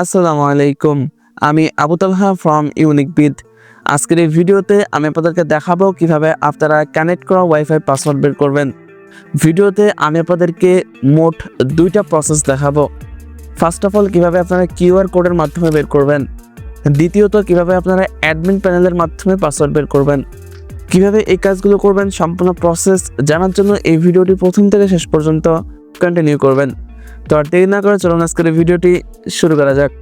আসসালামু আলাইকুম। আমি আবু তালহা ফ্রম ইউনিক বিদ আজকের এই ভিডিওতে আমি আপনাদেরকে দেখাবো কীভাবে আপনারা কানেক্ট করা ওয়াইফাই পাসওয়ার্ড বের করবেন। ভিডিওতে আমি আপনাদেরকে মোট দুইটা প্রসেস দেখাবো। ফার্স্ট অফ অল কীভাবে আপনারা কিউআর কোডের মাধ্যমে বের করবেন। দ্বিতীয়ত, কীভাবে আপনারা অ্যাডমিন প্যানেলের মাধ্যমে পাসওয়ার্ড বের করবেন। কীভাবে এই কাজগুলো করবেন, সম্পূর্ণ প্রসেস জানার জন্য এই ভিডিওটি প্রথম থেকে শেষ পর্যন্ত কন্টিনিউ করবেন। তো আর দেরি না করে চলুন আজকের ভিডিওটি শুরু করা যাক।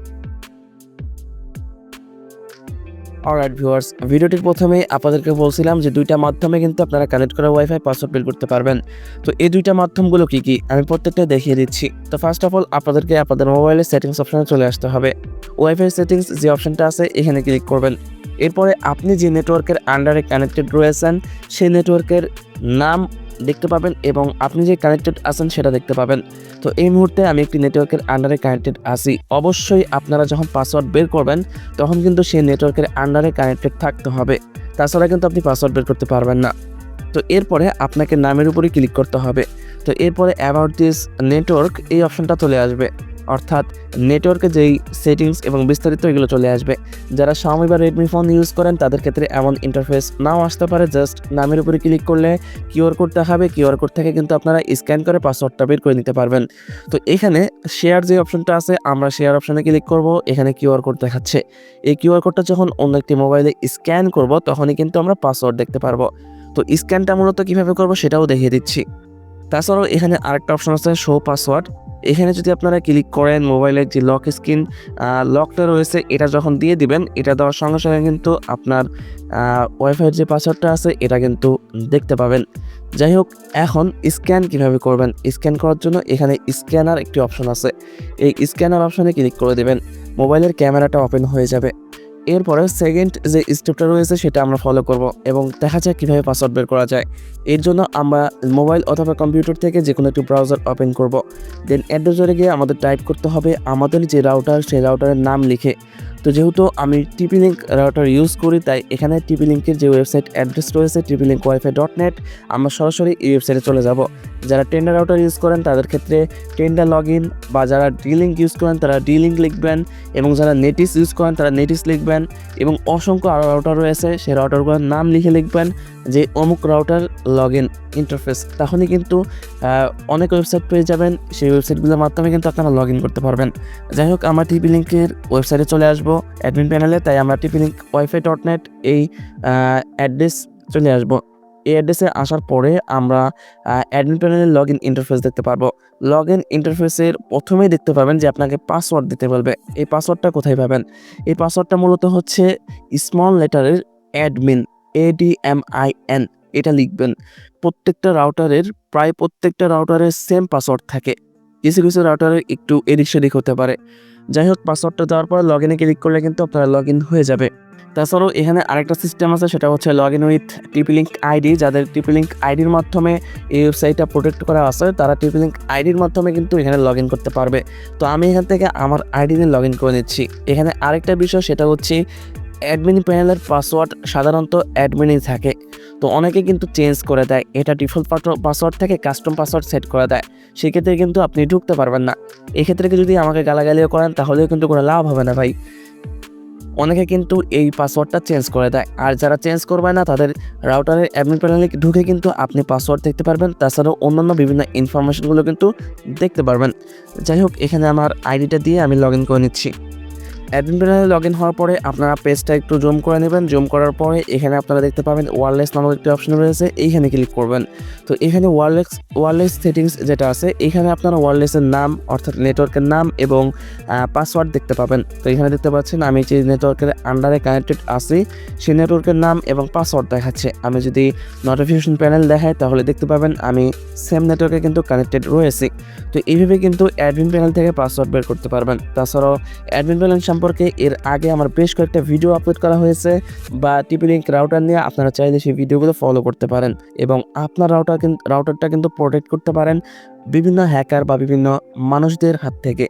অলরাইট ভিউয়ার্স ভিডিওটির প্রথমে আপনাদেরকে বলছিলাম যে দুইটা মাধ্যমে কিন্তু আপনারা কানেক্ট করা ওয়াইফাই পাসওয়ার্ড বের করতে পারবেন। তো এই দুইটা মাধ্যমগুলো কি কি? আমি প্রত্যেকটা দেখিয়ে দিচ্ছি। তো ফার্স্ট অফ অল আপনাদেরকে আপনাদের মোবাইলের সেটিংস অপশনে চলে আসতে হবে। ওয়াইফাই সেটিংস যে অপশনটা আছে, এখানে ক্লিক করবেন। এরপরে আপনি যে নেটওয়ার্কের আন্ডারে কানেক্টেড রয়েছেন, সেই নেটওয়ার্কের নাম দেখতে পাবেন এবং আপনি যে কানেক্টেড আছেন সেটা দেখতে পাবেন। তো এই মুহূর্তে আমি একটি নেটওয়ার্কের আন্ডারে কানেক্টেড আছি। অবশ্যই আপনারা যখন পাসওয়ার্ড বের করবেন, তখন কিন্তু সেই নেটওয়ার্কের আন্ডারে কানেক্টেড থাকতে হবে। তাছাড়া কিন্তু আপনি পাসওয়ার্ড বের করতে পারবেন না। তো এরপরে আপনাকে নামের উপরে ক্লিক করতে হবে। তো এরপরে অ্যাবাউট দিস নেটওয়ার্ক এই অপশনটা চলে আসবে। অর্থাৎ নেটওয়ার্কে যেই সেটিংস এবং বিস্তারিত এগুলো চলে আসবে, যারা Xiaomi বা রেডমি ফোন ইউজ করেন, তাদের ক্ষেত্রে এমন ইন্টারফেস নাও আসতে পারে। জাস্ট নামের উপরে ক্লিক করলে কিউআর কোড দেখাবে। কিউআর কোড থেকে কিন্তু আপনারা স্ক্যান করে পাসওয়ার্ডটা বের করে নিতে পারবেন। তো এখানে শেয়ার যে অপশনটা আছে, আমরা শেয়ার অপশনে ক্লিক করব। এখানে কিউআর কোড দেখাচ্ছে। এই কিউআর কোডটা যখন অন্য একটি মোবাইলে স্ক্যান করব, তখনই কিন্তু আমরা পাসওয়ার্ড দেখতে পারব। তো স্ক্যানটা মূলত কীভাবে করব সেটাও দেখিয়ে দিচ্ছি। তাছাড়াও এখানে আরেকটা অপশন আছে শো পাসওয়ার্ড এখানে যদি আপনারা ক্লিক করেন মোবাইলের যে লক স্ক্রিন লকটা রয়েছে, এটা যখন দিয়ে দিবেন, এটা দেওয়ার সঙ্গে সঙ্গে কিন্তু আপনার ওয়াইফাইয়ের যে পাসওয়ার্ডটা আছে, এটা কিন্তু দেখতে পাবেন। যাই হোক, এখন স্ক্যান কীভাবে করবেন? স্ক্যান করার জন্য এখানে স্ক্যানার একটি অপশন আছে। এই স্ক্যানার অপশনে ক্লিক করে দেবেন। মোবাইলের ক্যামেরাটা ওপেন হয়ে যাবে। এরপরে সেকেন্ড যে স্টেপটা রয়েছে সেটা আমরা ফলো করব এবং দেখা যায় কীভাবে পাসওয়ার্ড বের করা যায়। এর জন্য আমরা মোবাইল অথবা কম্পিউটার থেকে যে কোনো একটি ব্রাউজার ওপেন করব। দেন অ্যাড্রেসারে গিয়ে আমাদের টাইপ করতে হবে আমাদের যে রাউটার সেই রাউটারের নাম লিখে তো যেহেতু আমি টিপি লিঙ্ক রাউটার ইউজ করি, তাই এখানে টিপি লিঙ্কের যে ওয়েবসাইট অ্যাড্রেস রয়েছে TP link wifi dot net আমরা সরাসরি এই ওয়েবসাইটে চলে যাব। যারা টেন্ডার রাউটার ইউজ করেন, তাদের ক্ষেত্রে টেন্ডার লগ ইন বা যারা ডি লিঙ্ক ইউজ করেন, তারা ডি লিঙ্ক লিখবেন এবং যারা নেটিস ইউজ করেন, তারা নেটিস লিখবেন এবং অসংখ্য আরও রাউটার রয়েছে, সেই রাউটারগুলোর নাম লিখে লিখবেন। যে অমুক রাউটার লগ ইন ইন্টারফেস তখনই কিন্তু অনেক ওয়েবসাইট পেয়ে যাবেন। সেই ওয়েবসাইটগুলোর মাধ্যমে কিন্তু আপনারা লগ ইন করতে পারবেন। যাই হোক, আমরা টিপি লিঙ্কের ওয়েবসাইটে চলে আসব অ্যাডমিন প্যানেলে তাই আমরা TP link wifi dot net এই অ্যাড্রেস চলে আসব। এই অ্যাড্রেসে আসার পরে আমরা অ্যাডমিন প্যানেলের লগ ইন ইন্টারফেস দেখতে পারব। লগ ইন ইন্টারফেসের প্রথমেই দেখতে পাবেন যে আপনাকে পাসওয়ার্ড দিতে বলবে। এই পাসওয়ার্ডটা কোথায় পাবেন? এই পাসওয়ার্ডটা মূলত হচ্ছে স্মল লেটারের অ্যাডমিন এডিএমআইএন এটা লিখবেন। প্রত্যেকটা রাউটারের প্রায় প্রত্যেকটা রাউটারের সেম পাসওয়ার্ড থাকে। কিছু কিছু রাউটারের একটু এদিক সেদিক হতে পারে। যাই হোক পাসওয়ার্ডটা দেওয়ার পর লগ ইনে ক্লিক করলে কিন্তু আপনারা লগ ইন হয়ে যাবে। তাছাড়াও এখানে আরেকটা সিস্টেম আছে, সেটা হচ্ছে log in with TP link ID যাদের টিপি লিঙ্ক আইডির মাধ্যমে এই ওয়েবসাইটটা প্রোটেক্ট করা আছে, তারা টিপি লিঙ্ক আইডির মাধ্যমে কিন্তু এখানে লগ ইন করতে পারবে। তো আমি এখান থেকে আমার আইডি নিয়ে লগ ইন করে নিচ্ছি। এখানে আরেকটা বিষয়, সেটা হচ্ছে অ্যাডমিন প্যানেলের পাসওয়ার্ড সাধারণত অ্যাডমিনই থাকে। তো অনেকে কিন্তু চেঞ্জ করে দেয়। এটা ডিফল্ট পাসওয়ার্ড থেকে কাস্টম পাসওয়ার্ড সেট করে দেয়। সেক্ষেত্রে কিন্তু আপনি ঢুকতে পারবেন না। এক্ষেত্রে যদি আমাকে গালাগালিও করেন, তাহলেও কিন্তু কোনো লাভ হবে না ভাই। অনেকে কিন্তু এই পাসওয়ার্ডটা চেঞ্জ করে দেয়। আর যারা চেঞ্জ করবে না, তাদের রাউটারের অ্যাডমিন প্যানেলে ঢুকে কিন্তু আপনি পাসওয়ার্ড দেখতে পারবেন। তাছাড়াও অন্যান্য বিভিন্ন ইনফরমেশনগুলো কিন্তু দেখতে পারবেন। যাই হোক, এখানে আমার আইডিটা দিয়ে আমি লগ ইন করে নিচ্ছি। অ্যাডমিন প্যানেলে লগ ইন হওয়ার পরে আপনারা পেজটা একটু জুম করে নেবেন। জুম করার পরে এখানে আপনারা দেখতে পাবেন ওয়ারলেস নামক একটি অপশন রয়েছে। এইখানে ক্লিক করবেন। তো এখানে ওয়ারলেস ওয়ারলেস সেটিংস যেটা আছে, এখানে আপনারা ওয়ারলেসের নাম, অর্থাৎ নেটওয়ার্কের নাম এবং পাসওয়ার্ড দেখতে পাবেন। তো এখানে দেখতে পাচ্ছেন, আমি যে নেটওয়ার্কের আন্ডারে কানেক্টেড আছি সেই নেটওয়ার্কের নাম এবং পাসওয়ার্ড দেখাচ্ছে। আমি যদি নোটিফিকেশন প্যানেল দেখাই, তাহলে দেখতে পাবেন আমি সেম নেটওয়ার্কে কিন্তু কানেক্টেড রয়েছি। তো এইভাবে কিন্তু অ্যাডমিন প্যানেল থেকে পাসওয়ার্ড বের করতে পারবেন। তাছাড়াও অ্যাডমিন প্যানেল সম্পর্কে এর আগে আমার বেশ কয়েকটা ভিডিও আপলোড করা হয়েছে বা টিপি লিঙ্ক রাউটার নিয়ে আপনারা চাইলে সেই ভিডিওগুলো ফলো করতে পারেন এবং আপনার রাউটার রাউটারটা কিন্তু প্রোটেক্ট করতে পারেন বিভিন্ন হ্যাকার বা বিভিন্ন মানুষদের হাত থেকে।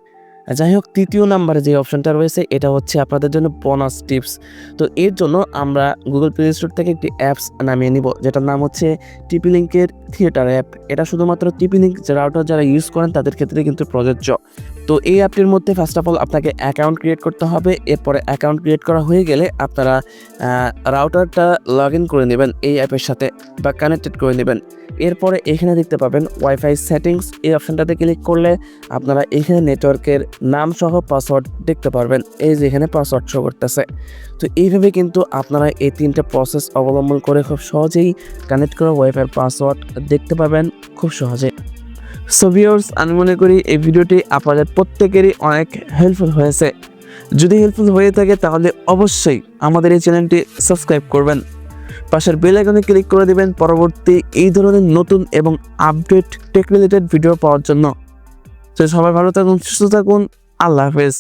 যাই হোক, তৃতীয় নাম্বারে যে অপশনটা রয়েছে, এটা হচ্ছে আপনাদের জন্য বোনাস টিপস তো এর জন্য আমরা গুগল প্লে স্টোর থেকে একটি অ্যাপস নামিয়ে নিব, যেটার নাম হচ্ছে টিপি লিঙ্কের থিয়েটার অ্যাপ। এটা শুধুমাত্র টিপিনিক রাউটার যারা ইউজ করেন, তাদের ক্ষেত্রে কিন্তু প্রযোজ্য। তো এই অ্যাপটির মধ্যে ফার্স্ট অফ অল আপনাকে অ্যাকাউন্ট ক্রিয়েট করতে হবে। এরপরে অ্যাকাউন্ট ক্রিয়েট করা হয়ে গেলে আপনারা রাউটারটা লগ ইন করে নেবেন এই অ্যাপের সাথে বা কানেক্টেড করে নেবেন। এরপরে এখানে দেখতে পাবেন ওয়াইফাই সেটিংস এই অপশানটাতে ক্লিক করলে আপনারা এখানে নেটওয়ার্কের নাম সহ পাসওয়ার্ড দেখতে পারবেন। এই যে এখানে পাসওয়ার্ড শো করতেছে। তো এইভাবে কিন্তু আপনারা এই তিনটে প্রসেস অবলম্বন করে খুব সহজেই কানেক্ট করা ওয়াইফাইয়ের পাসওয়ার্ড দেখতে পাবেন খুব সহজে। সো ভিউয়ার্স আমি মনে করি এই ভিডিওটি আপনাদের প্রত্যেকেরই অনেক হেল্পফুল হয়েছে। যদি হেল্পফুল হয়ে থাকে, তাহলে অবশ্যই আমাদের এই চ্যানেলটি সাবস্ক্রাইব করবেন। পাশের বেল আইকনে ক্লিক করে দিবেন পরবর্তী এই ধরনের নতুন এবং আপডেট টেক রিলেটেড ভিডিও পাওয়ার জন্য। তো সবাই ভালো থাকুন, সুস্থ থাকুন, আল্লাহ হাফেজ।